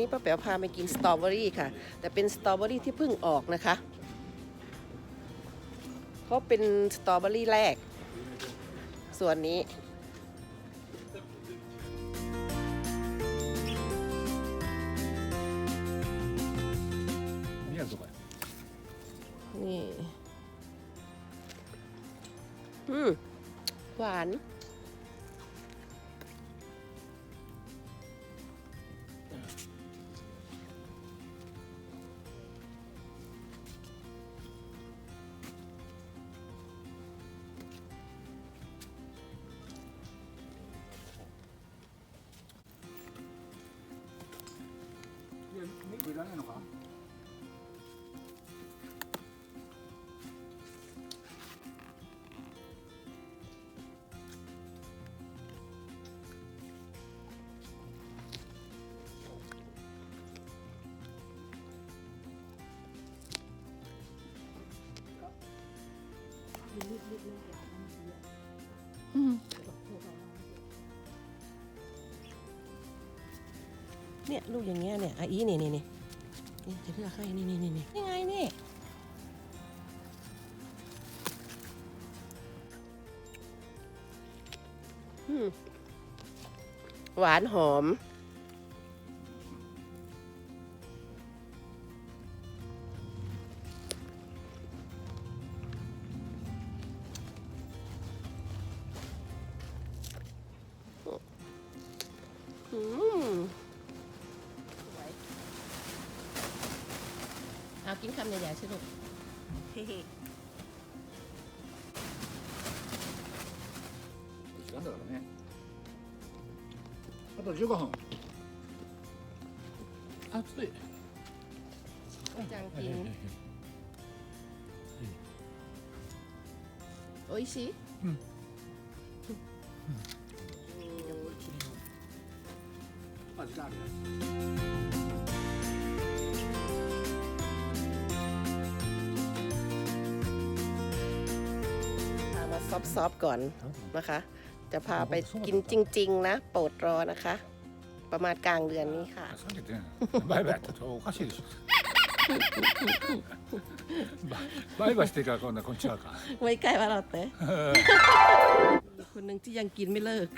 นี้ป้าแป๋วพาไปกินสตรอเบอรี่ค่ะ แต่เป็นสตรอเบอรี่ที่เพิ่งออกนะคะเพราะเป็นสตรอเบอรี่แรก ส่วนนี้นี่ อืม หวาน らないのかอืม เนี่ยลูกอย่างเงี้ยเนี่ยอาอีนี่นี่นี่ นี่จะเลือกให้นี่นี่นี่นี่ยังไงนี่หวานหอม อืม เอากินคำใหญ่ๆใช่ลูก 時間だからねあと15分暑い จังกิน โอ้ยชิ うんあ時間あるね ซอฟๆก่อนนะคะ จะพาไปกินจริง ๆ นะ โปรดรอนะคะ ประมาณกลางเดือนนี้ค่ะบายบายโอ้โหชิดบายบายสติกาคนนะคนชาค่ไว้ใกล้ว่าเราเต้คนหนึ่งที่ยังกินไม่เลิก